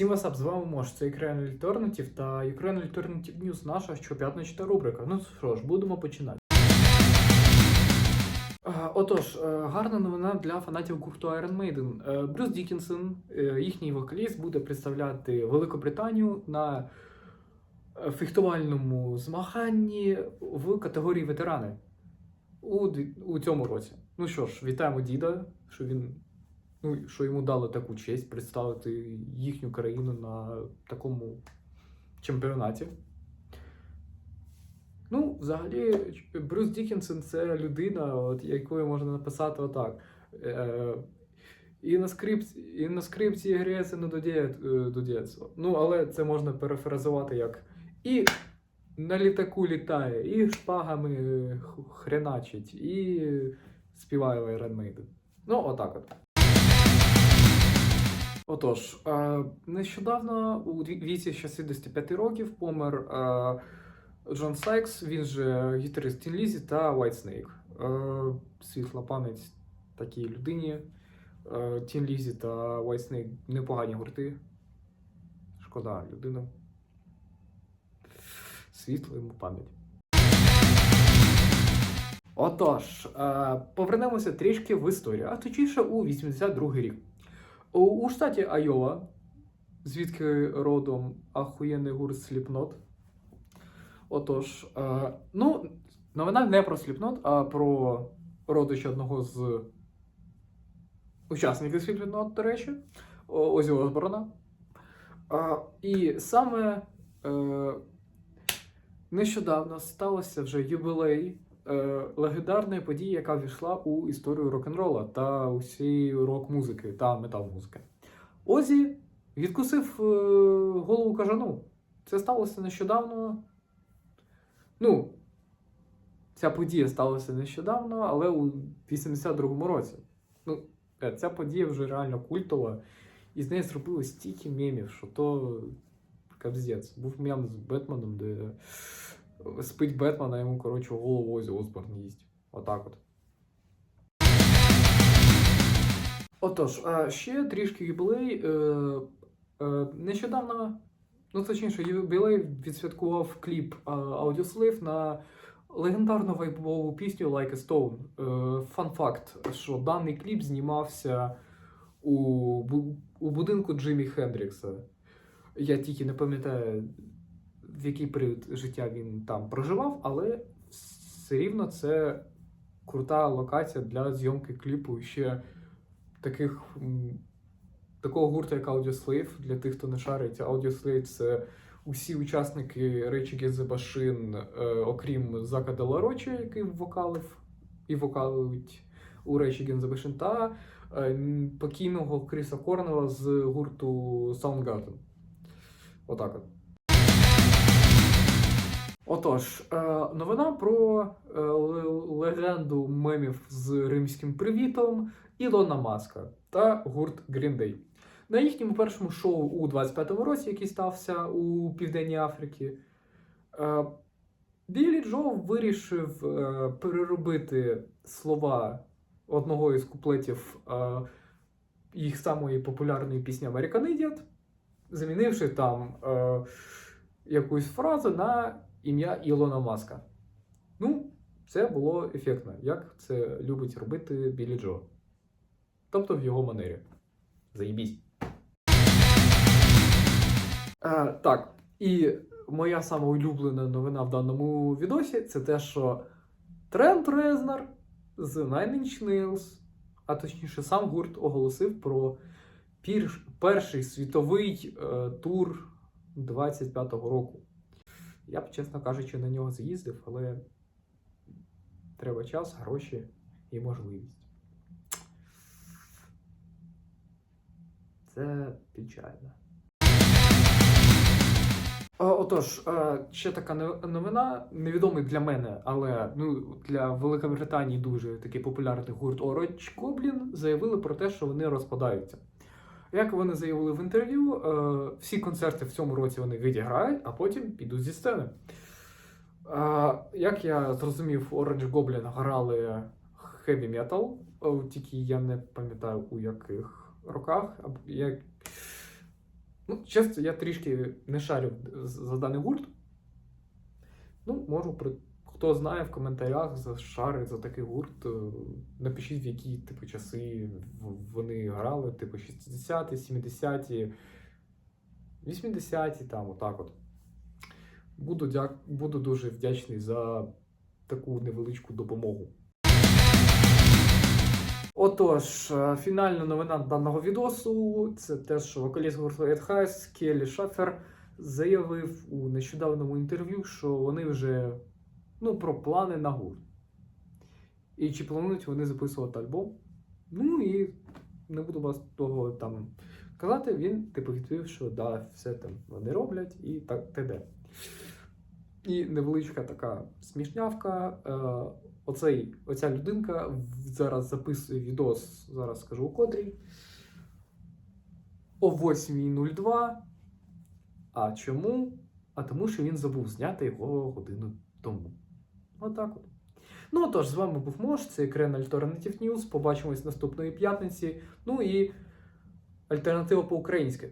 Всім васап, з вами Мош, це Ukraine Alternative та Ukraine Alternative News, наша щоп'ятнична рубрика. Ну що ж, будемо починати. Е, Отож, е, гарна новина для фанатів гурту Iron Maiden. Е, Брюс Дікінсон, їхній вокаліст, буде представляти Великобританію на фехтувальному змаганні в категорії ветерани у, у цьому році. Ну що ж, вітаємо діда, що він ну, що йому дали таку честь представити їхню країну на такому чемпіонаті. Ну, взагалі, Брюс Дікінсон це людина, от, якою можна написати отак. Е, і на скрипці, і на скрипці грається не до дєцтва. Ну, але це можна перефразувати як і на літаку літає, і шпагами хреначить, і співає Iron Maiden. Ну, отак от. Отож, е, нещодавно у віці 65 років помер е, Джон Сайкс, він же гітарист Тін Лізі та. Е, світла пам'ять такій людині. Е, Тін Лізі та Whitesnake непогані гурти. Шкода людину. Світла йому пам'ять. Отож, повернемося трішки в історію, а точніше у 82 рік. У, штаті Айова, звідки родом ахуєнний гурт Slipknot. Отож, е, ну, новина не про Slipknot, а про родича одного з учасників Slipknot, до речі, Озі Осборна. Е, і саме е, нещодавно сталося вже юбілей е, легендарної події, яка війшла у історію рок-н-рола та усієї рок-музики та метал-музики. Озі відкусив е, голову кажану. Це сталося нещодавно. Ну, ця подія сталася нещодавно, але у 82-му році. Ну, е, ця подія вже реально культова, і з неї зробили стільки мемів, що то капздець. Був мем з Бетменом, де спить Бетмен, йому, коротше, голову Озі Осборн їсть. Отак от. Отож, а ще трішки юбілей. Е, е, нещодавно, ну точніше, юбілей відсвяткував кліп е, Audioslave на легендарну вайбову пісню Like a Stone. Е, фан факт, що даний кліп знімався у будинку Джиммі Хендрікса. Я тільки не пам'ятаю, в який період життя він там проживав, але все рівно це крута локація для зйомки кліпу ще таких. Такого гурту, як Audioslave, для тих, хто не шарить, Audioslave — це усі учасники Against the Machine, е, окрім Зака Делароча, який вокалив і вокалить у Against the Machine, та е, покійного Кріса Корнела з гурту Soundgarden. Отак от. Отож, е, новина про е, легенду мемів з римським привітом Ілона Маска та гурт Green Day. На їхньому першому шоу у 25-му році, який стався у Південній Африці, е, Білі Джо вирішив переробити слова одного із куплетів їх самої популярної пісні American Idiot, замінивши там якусь фразу на ім'я Ілона Маска. Ну, це було ефектно, як це любить робити Білі Джо. Тобто в його манері. Заїбісь. Е, так, і моя сама улюблена новина в даному відосі це те, що Трент Резнер з Nine Inch Nails, а точніше, сам гурт оголосив про пір- перший світовий е, тур 25-го року. Я б, чесно кажучи, на нього з'їздив, але треба час, гроші і можливість. Це печально. Отож, ще така новина, невідомий для мене, але ну, для Великобританії дуже такий популярний гурт Оранж Гоблін заявили про те, що вони розпадаються. Як вони заявили в інтерв'ю, е, всі концерти в цьому році вони відіграють, а потім підуть зі сцени. Е, Як я зрозумів, Orange Goblin грали heavy metal, е, тільки я не пам'ятаю у яких роках. Як... Ну, чесно, я трішки не шарю за даний гурт. Ну, можу при. Хто знає в коментарях за шари за такий гурт, е, напишіть, в які типу часи вони грали, типу 60-ті, 70-ті, 80-ті, там, отак от. Буду, дяк... Буду дуже вдячний за таку невеличку допомогу. Отож, е, фінальна новина даного відосу це те, що вокаліст гурту Heiss Келлі Шафер заявив у нещодавному інтерв'ю, що вони вже ну, про плани на гурт. І чи планують вони записувати альбом. Ну і не буду вас того там казати. Він типу відповів, що да, все там вони роблять і так т.д. І невеличка така смішнявка. Е, оцей, оця людинка зараз записує відос, зараз скажу у котрій. О 8.02. А чому? А тому, що він забув зняти його годину тому. Отак от. Ну тож, з вами був Мош, це Крен Alternative News. Побачимось наступної п'ятниці. Ну і альтернатива по-українськи.